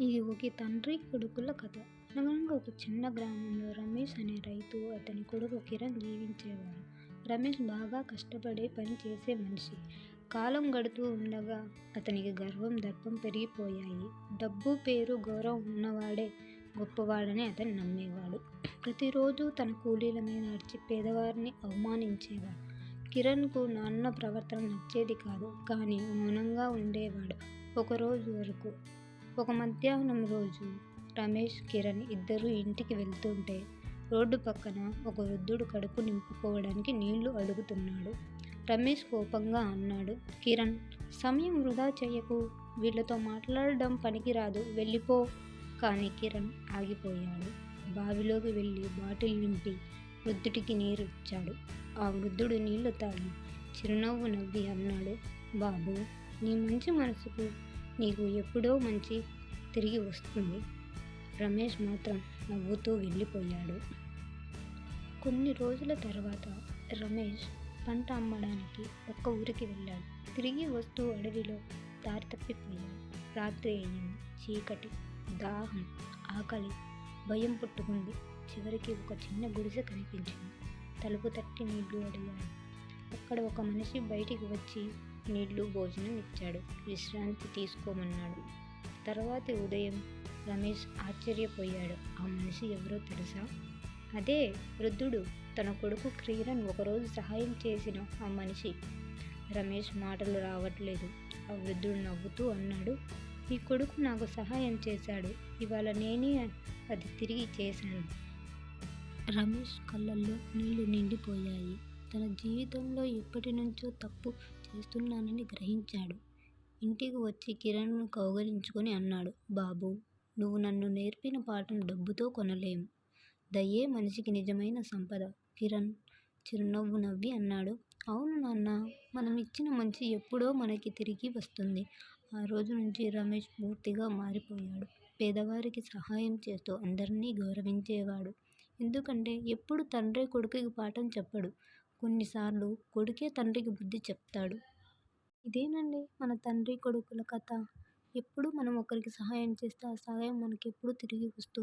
ఇది ఒక తండ్రి కొడుకుల కథ. అనగనగా ఒక చిన్న గ్రామంలో రమేష్ అనే రైతు, అతని కొడుకు కిరణ్ జీవించేవారు. రమేష్ బాగా కష్టపడి పని చేసే మనిషి. కాలం గడుతూ ఉండగా అతనికి గర్వం, దర్పం పెరిగిపోయాయి. డబ్బు, పేరు, గౌరవం ఉన్నవాడే గొప్పవాడని అతను నమ్మేవాడు. ప్రతిరోజు తన కూలీల మీద నడిచి పేదవారిని అవమానించేవాడు. కిరణ్కు నాన్న ప్రవర్తన నచ్చేది కాదు. కానీ మౌనంగా ఉండేవాడు ఒకరోజు వరకు. ఒక మధ్యాహ్నం రోజు రమేష్, కిరణ్ ఇద్దరూ ఇంటికి వెళ్తుంటే రోడ్డు పక్కన ఒక వృద్ధుడు కడుపు నింపుకోవడానికి నీళ్ళు అడుగుతున్నాడు. రమేష్ కోపంగా అన్నాడు. కిరణ్! సమయం వృధా చేయకు వీళ్ళతో మాట్లాడడం పనికిరాదు వెళ్ళిపో. కానీ కిరణ్ ఆగిపోయాడు. బావిలోకి వెళ్ళి బాటిల్ నింపి వృద్ధుడికి నీరు ఇచ్చాడు. ఆ వృద్ధుడు నీళ్ళు తాగి చిరునవ్వు నవ్వి అన్నాడు బాబు నీ మంచి మనసుకు నీకు ఎప్పుడో మంచి తిరిగి వస్తుంది. రమేష్ మాత్రం నవ్వుతూ వెళ్ళిపోయాడు. కొన్ని రోజుల తర్వాత రమేష్ పంట అమ్మడానికి ఒక్క ఊరికి వెళ్ళాడు. తిరిగి వస్తూ అడవిలో దారి తప్పిపోయాడు. రాత్రి అయింది. చీకటి, దాహం, ఆకలి, భయం పుట్టుకుంది. చివరికి ఒక చిన్న గుడిసె కనిపించింది. తలుపు తట్టి నీళ్ళు అడిగాడు. అక్కడ ఒక మనిషి బయటికి వచ్చి నీళ్ళు భోజనం ఇచ్చాడు. విశ్రాంతి తీసుకోమన్నాడు. తర్వాతి ఉదయం రమేష్ ఆశ్చర్యపోయాడు. ఆ మనిషి ఎవరో తెలుసా? అదే వృద్ధుడు. తన కొడుకు క్రీరన్ ఒకరోజు సహాయం చేసిన ఆ మనిషి. రమేష్ మాటలు రావట్లేదు. ఆ వృద్ధుడు నవ్వుతూ అన్నాడు. ఈ కొడుకు నాకు సహాయం చేశాడు. ఇవాళ నేనే అది తిరిగి చేశాను. రమేష్ కళ్ళల్లో నీళ్ళు నిండిపోయాయి. తన జీవితంలో ఎప్పటి నుంచో తప్పు చేస్తున్నానని గ్రహించాడు. ఇంటికి వచ్చి కిరణ్ను కౌగలించుకొని అన్నాడు బాబు నువ్వు నన్ను నేర్పిన పాఠం డబ్బుతో కొనలేము దయే మనిషికి నిజమైన సంపద. కిరణ్ చిరునవ్వు నవ్వి అన్నాడు. అవును నాన్న మనం ఇచ్చిన మంచి ఎప్పుడో మనకి తిరిగి వస్తుంది. ఆ రోజు నుంచి రమేష్ పూర్తిగా మారిపోయాడు. పేదవారికి సహాయం చేస్తూ అందరినీ గౌరవించేవాడు. ఎందుకంటే ఎప్పుడూ తండ్రి కొడుకుకి పాఠం చెప్పడు. కొన్నిసార్లు కొడుకే తండ్రికి బుద్ధి చెప్తాడు. ఇదేనండి మన తండ్రి కొడుకుల కథ. ఎప్పుడు మనం ఒకరికి సహాయం చేస్తే ఆ సహాయం మనకెప్పుడూ తిరిగి వస్తూ